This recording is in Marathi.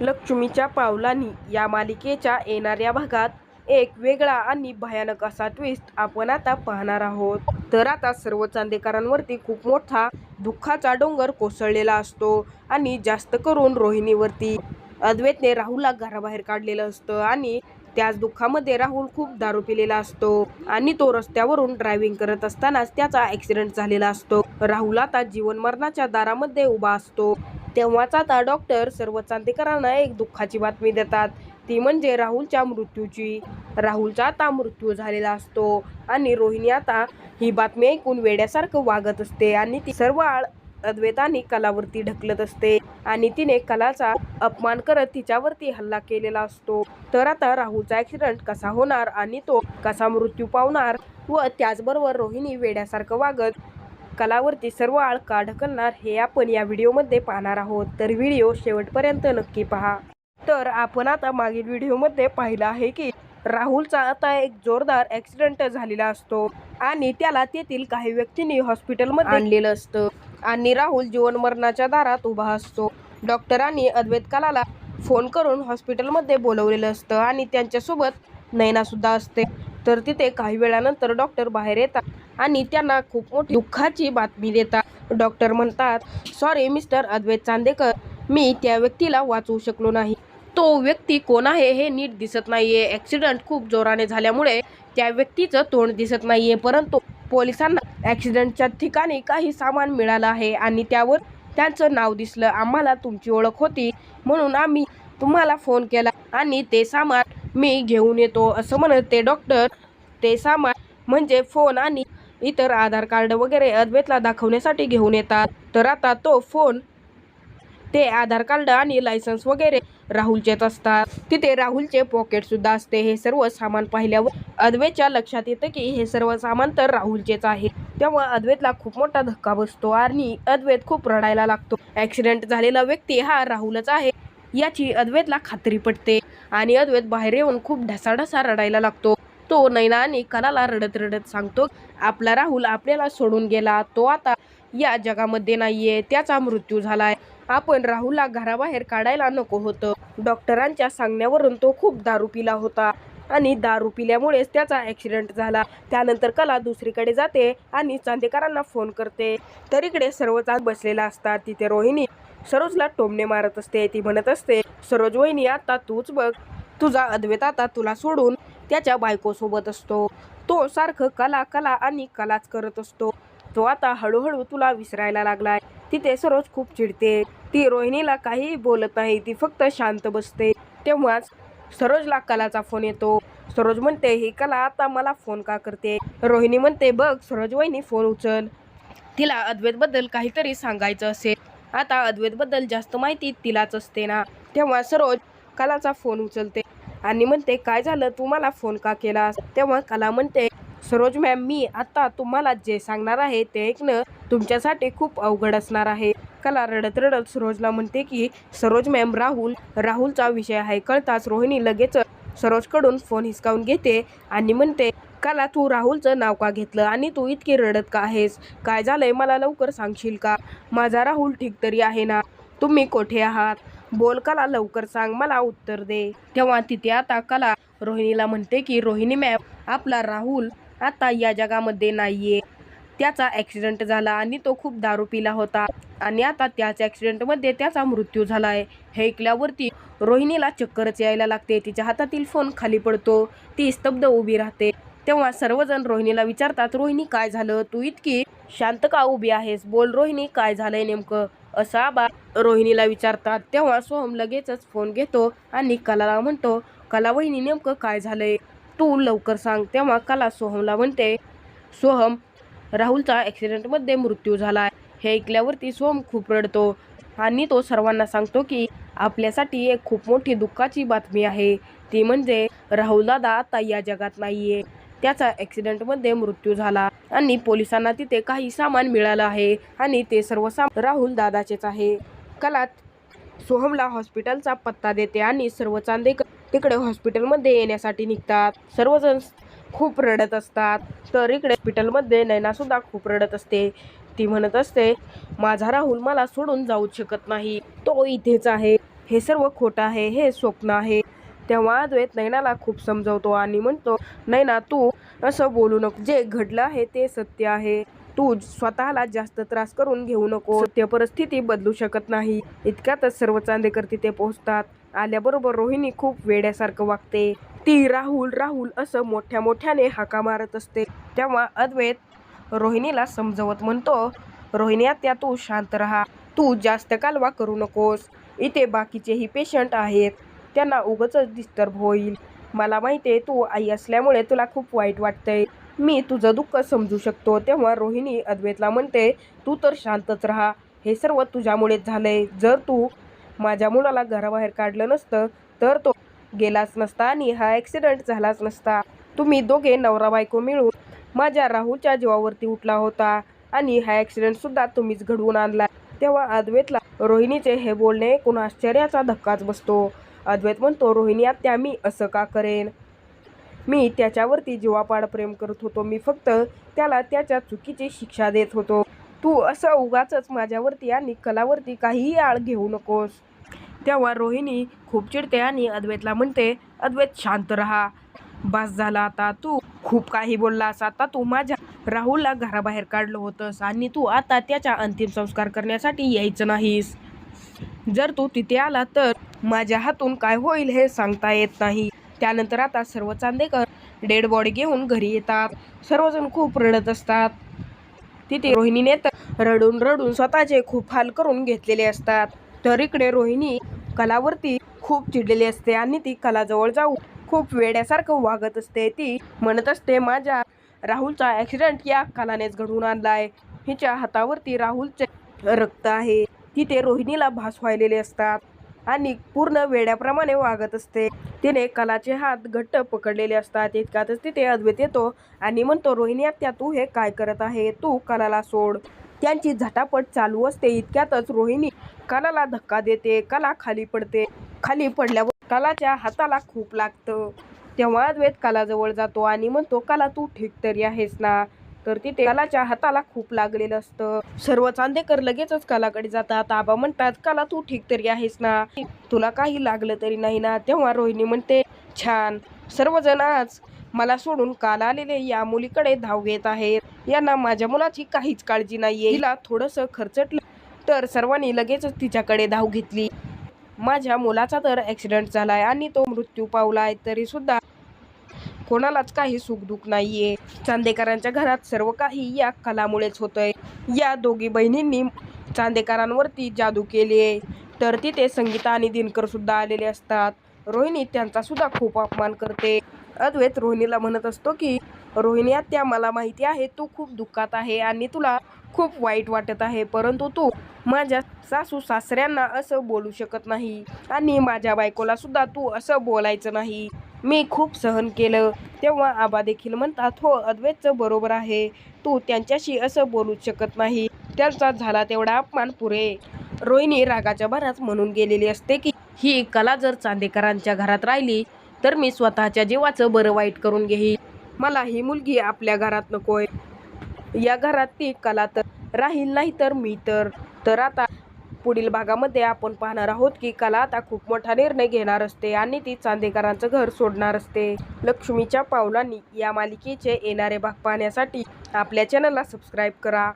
लक्ष्मीच्या पावलांनी या मालिकेच्या येणाऱ्या भागात एक वेगळा आणि भयानक असा ट्विस्ट आपण आता पाहणार आहोत. तर आता सर्व चांदेकरांवरती खूप मोठा दुःखाचा डोंगर कोसळलेला असतो आणि जास्त करून रोहिणीवरती. अद्वैतने राहुलला घराबाहेर काढलेलं असतं आणि त्याच दुःखामध्ये राहुल खूप दारू पिलेला असतो आणि तो रस्त्यावरून ड्रायव्हिंग करत असतानाच त्याचा ऍक्सिडेंट झालेला असतो. राहुल आता जीवन मरणाच्या दारामध्ये उभा असतो. तेव्हाच आता डॉक्टर सर्व चांदेकरांना एक दुःखाची बातमी देतात. ती म्हणजे राहुलच्या मृत्यूची. राहुलचा आता मृत्यू झालेला असतो आणि रोहिणी आता ही बातमी ऐकून वेड्यासारखं वागत असते आणि ती सर्व आळ अद्वैताने कलावरती ढकलत असते आणि तिने कलाचा अपमान करत तिच्यावरती हल्ला केलेला असतो. तर आता राहुलचा ऍक्सिडेंट कसा होणार आणि तो कसा मृत्यू पावणार व त्याचबरोबर रोहिणी वेड्यासारखं वागत कलावरती सर्व आळ का ढकलणार हे आपण या व्हिडिओमध्ये पाहणार आहोत. तर व्हिडिओ शेवटपर्यंत नक्की पहा. तर आपण आता मागील व्हिडिओमध्ये पाहिलं आहे की राहुलचा आता एक जोरदार ॲक्सिडेंट झालेला असतो आणि त्याला तेथील काही व्यक्तींनी हॉस्पिटलमध्ये आणलेलं असतं आणि राहुल जीवन मरणाच्या दारात उभा असतो. डॉक्टरांनी अद्वैत कलाला फोन करून हॉस्पिटलमध्ये बोलवलेलं असतं आणि त्यांच्यासोबत नैना सुद्धा असते. तर तिथे काही वेळानंतर डॉक्टर बाहेर येतात आणि त्यांना खूप मोठी दुःखाची बातमी देतात. डॉक्टर म्हणतात सॉरी मिस्टर अद्वैत चांदेकर मी त्या व्यक्तीला वाचवू शकलो नाही. तो व्यक्ती कोण आहे हे नीट दिसत नाहीये. ॲक्सिडंट खूप जोराने झाल्यामुळे त्या व्यक्तीचं तोंड दिसत नाहीये. परंतु पोलिसांना ॲक्सिडंटच्या ठिकाणी काही सामान मिळालं आहे आणि त्यावर त्यांचं नाव दिसलं. आम्हाला तुमची ओळख होती म्हणून आम्ही तुम्हाला फोन केला आणि ते सामान मी घेऊन येतो असं म्हणत ते डॉक्टर ते सामान म्हणजे फोन आणि इतर आधार कार्ड वगैरे अद्वैतला दाखवण्यासाठी घेऊन येतात. तर आता तो फोन ते आधार कार्ड आणि लायसन्स वगैरे राहुलचेच असतात. तिथे राहुलचे पॉकेट सुद्धा असते. हे सर्व सामान पाहिल्यावर अद्वैतच्या लक्षात येतं की हे सर्व सामान तर राहुलचेच आहे. तेव्हा अद्वैतला खूप मोठा धक्का बसतो आणि अद्वैत खूप रडायला लागतो. ऍक्सिडेंट झालेला व्यक्ती हा राहुलच आहे याची अद्वैतला खात्री पटते. आणि अद्वैत बाहेर येऊन खूप ढसाढसा रडायला लागतो. तो नैना आणि कलाला रडत रडत सांगतो आपला राहुल आपल्याला सोडून गेला. तो आता या जगामध्ये नाहीये. त्याचा मृत्यू झालाय. आपण राहुलला घराबाहेर काढायला नको होतं. डॉक्टरांच्या सांगण्यावरून तो खूप दारू पिला होता आणि दारू पिल्यामुळेच त्याचा ॲक्सिडेंट झाला. त्यानंतर कला दुसरीकडे जाते आणि चांदेकरांना फोन करते. तर इकडे सर्वच बसलेला असतात. तिथे रोहिणी सरोजला टोमणे मारत असते ती म्हणत असते सरोज वहिनी आता तूच बघ. तुझा अद्वैत आता तुला सोडून त्याच्या बायकोसोबत असतो. तो सारखं कला कला आणि कलाच करत असतो. तो आता हळूहळू तुला विसरायला लागलाय. तिथे सरोज खूप चिडते. ती रोहिणीला काहीही बोलत नाही ती फक्त शांत बसते. तेव्हाच सरोजला कलाचा फोन येतो. सरोज म्हणते ही कला आता मला फोन का करते? रोहिणी म्हणते बघ सरोज वहिनी फोन उचल. तिला अद्वैतबद्दल काहीतरी सांगायचं असेल आता अद्वैतबद्दल जास्त माहिती तिलाच असते ना. तेव्हा सरोज कलाचा फोन उचलते आणि म्हणते काय झालं? तू मला फोन का केलास? तेव्हा कला म्हणते सरोज मॅम मी आता तुम्हाला जे सांगणार आहे ते ऐकणं तुमच्यासाठी खूप अवघड असणार आहे. कला रडत रडत सरोजला म्हणते की सरोज मॅम राहुल राहुलचा विषय आहे. कळताच रोहिणी लगेच सरोजकडून फोन हिसकावून घेते आणि म्हणते कला तू राहुलचं नाव का घेतलं? आणि तू इतकी रडत का आहेस? काय झालंय? मला लवकर सांगशील का? माझा राहुल ठीक तरी आहे ना? तुम्ही कोठे आहात? बोल कला लवकर सांग. मला उत्तर दे. तेव्हा तिथे आता कला रोहिणीला म्हणते की रोहिणी मॅम आपला राहुल आता या जगामध्ये नाहीये. त्याचा ॲक्सिडेंट झाला आणि तो खूप दारू पिला होता. आणि आता त्याच ॲक्सिडेंटमध्ये त्याचा मृत्यू झाला आहे हे ऐकल्यावरती रोहिणीला चक्करच यायला लागते. तिच्या हातातील फोन खाली पडतो. ती स्तब्ध उभी राहते. तेव्हा सर्वजण रोहिणीला विचारतात रोहिणी काय झालं? तू इतकी शांत का उभी आहेस? बोल रोहिणी काय झालंय नेमकं? असं आबा रोहिणीला विचारतात. तेव्हा सोहम लगेचच फोन घेतो आणि कलाला म्हणतो कला वहिनी नेमकं काय झालंय? तू लवकर सांग. तेव्हा कला सोहमला म्हणते सोहम राहुलचा ॲक्सिडेंटमध्ये मृत्यू झाला हे ऐकल्यावरती सोहम खूप रडतो आणि तो सर्वांना सांगतो की आपल्यासाठी एक खूप मोठी दुःखाची बातमी आहे. ती म्हणजे राहुल दादा आता या जगात नाहीये. त्याचा ॲक्सिडेंटमध्ये मृत्यू झाला. आणि पोलिसांना तिथे काही सामान मिळालं आहे आणि ते सर्व सामान राहुल दादाचेच आहे. कलात सोहमला हॉस्पिटलचा पत्ता देते आणि सर्व चांदेकर तिकडे हॉस्पिटलमध्ये येण्यासाठी निघतात. सर्वजण खूप रडत असतात. तर इकडे हॉस्पिटलमध्ये नैनासुद्धा खूप रडत असते. ती म्हणत असते माझा राहुल मला सोडून जाऊ शकत नाही. तो इथेच आहे. हे सर्व खोटं आहे. हे स्वप्न आहे. तेव्हा अद्वैत नैनाला खूप समजवतो आणि म्हणतो नैना तू असं बोलू नको. जे घडलं आहे ते सत्य आहे. तू स्वतःला जास्त त्रास करून घेऊ नको. सत्य परिस्थिती बदलू शकत नाही. इतक्यातच सर्व चांदेकर तिथे पोहोचतात. आल्याबरोबर रोहिणी खूप वेड्यासारखं वागते. ती राहुल राहुल असं मोठ्या मोठ्याने हाका मारत असते. तेव्हा अद्वैत रोहिणीला समजवत म्हणतो रोहिणी आत्या तू शांत राहा. तू जास्त कालवा करू नकोस. इथे बाकीचेही पेशंट आहेत. त्यांना उगच डिस्टर्ब होईल. मला माहिती आहे तू आई असल्यामुळे तुला खूप वाईट वाटतंय. मी तुझं दुःख समजू शकतो. तेव्हा रोहिणी अद्वैतला म्हणते तू तर शांतच राहा. हे सर्व तुझ्यामुळेच झालंय. जर तू माझ्या मुलाला घराबाहेर काढलं नसतं तर तो गेलाच नसता आणि हा ॲक्सिडेंट झालाच नसता. तुम्ही दोघे नवरा बायको मिळून माझ्या राहुलच्या जीवावरती उठला होता आणि हा ॲक्सिडेंट सुद्धा तुम्हीच घडवून आणला. तेव्हा अद्वैतला रोहिणीचे हे बोलणे ऐकून आश्चर्याचा धक्काच बसतो. अद्वैत म्हणतो रोहिणी आत्या मी असं का करेन? मी त्याच्यावरती जीवापाड प्रेम करत होतो. मी फक्त त्याला त्याच्या चुकीची शिक्षा देत होतो. तू असं उगाच माझ्यावरती आणि कलावरती काहीही आळ घेऊ नकोस. तेव्हा रोहिणी खूप चिडते आणि अद्वैतला म्हणते अद्वैत शांत राहा. बस झाला आता तू. खूप काही बोललास आता तू. माझ्या राहुलला घराबाहेर काढलं होतंस आणि तू आता त्याच्या अंतिम संस्कार करण्यासाठी यायचं नाहीस. जर तू तिथे आला तर माझ्या हातून काय होईल हे सांगता येत नाही. त्यानंतर आता सर्व चांदेकर डेड बॉडी घेऊन घरी येतात. सर्वजण खूप रडत असतात. तिथे रोहिणीने तर रडून रडून स्वतःचे खूप हाल करून घेतलेले असतात. तर इकडे रोहिणी कलावरती खूप चिडलेली असते आणि ती कलाजवळ जाऊन खूप वेड्यासारखं वागत असते. ती म्हणत असते माझ्या राहुलचा ॲक्सिडेंट या कलानेच घडवून आणलाय. हिच्या हातावरती राहुलचे रक्त आहे. तिथे रोहिणीला भास व्हायलेले असतात. आणि पूर्ण वेड्याप्रमाणे वागत असते. तिने कलाचे हात घट्ट पकडलेले असतात. इतक्यातच तिथे अद्वैत येतो आणि म्हणतो रोहिणी आत्या तू हे काय करत आहे? तू कलाला सोड. त्यांची झटापट चालू असते. इतक्यातच रोहिणी कलाला धक्का देते. कला खाली पडते. खाली पडल्यावर कलाच्या हाताला खूप लागतं. तेव्हा अद्वैत कलाजवळ जातो आणि म्हणतो कला तू ठीक तरी आहेस ना? तर तिथे कलाच्या हाताला खूप लागलेलं असतं. सर्व चांदेकर लगेचच कलाकडे जातात. आबा म्हणतात कला तू ठीक तरी आहेस ना? तुला काही लागलं तरी नाही ना? तेव्हा रोहिणी म्हणते छान. सर्वजण आज मला सोडून काल आलेले या मुलीकडे धाव घेत आहेत. यांना माझ्या मुलाची काहीच काळजी नाहीये. हिला थोडंसं खर्चटलं तर सर्वांनी लगेचच तिच्याकडे धाव घेतली. माझ्या मुलाचा तर ॲक्सिडेंट झालाय आणि तो मृत्यू पावलाय. तरी सुद्धा कोणालाच काही सुखदुःख नाहीये. चांदेकरांच्या घरात सर्व काही या कलामुळेच होतंय. या दोघी बहिणींनी चांदेकरांवरती जादू केली आहे तर तिथे संगीता आणि दिनकर सुद्धा आलेले असतात. रोहिणी त्यांचा सुद्धा खूप अपमान करते. अद्वैत रोहिणीला म्हणत असतो की रोहिणी आत्या मला माहिती आहे तू खूप दुःखात आहे आणि तुला खूप वाईट वाटत आहे परंतु तू माझ्या सासू सासऱ्यांना असं बोलू शकत नाही आणि माझ्या बायकोला सुद्धा तू असं बोलायचं नाही. मी खूप सहन केलं. तेव्हा आबा देखील म्हणतात हो अद्वैतचं बरोबर आहे. तू त्यांच्याशी असं बोलूच शकत नाही. त्यांचा झाला तेवढा अपमान पुरे रोहिणी रागाच्या भरात म्हणून गेलेली असते की ही कला जर चांदेकरांच्या घरात राहिली तर मी स्वतःच्या जीवाचं बरं वाईट करून घेईल मला ही मुलगी आपल्या घरात नकोय. या घरात ती कला तर राहील नाही तर मी तर. तर आता पुढील भागामध्ये आपण पाहणार आहोत की कला आता खूप मोठा निर्णय घेणार असते आणि ती चांदेकरांचं घर सोडणार असते. लक्ष्मीच्या पावलांनी या मालिकेचे येणारे भाग पाहण्यासाठी आपल्या चॅनलला सबस्क्राईब करा.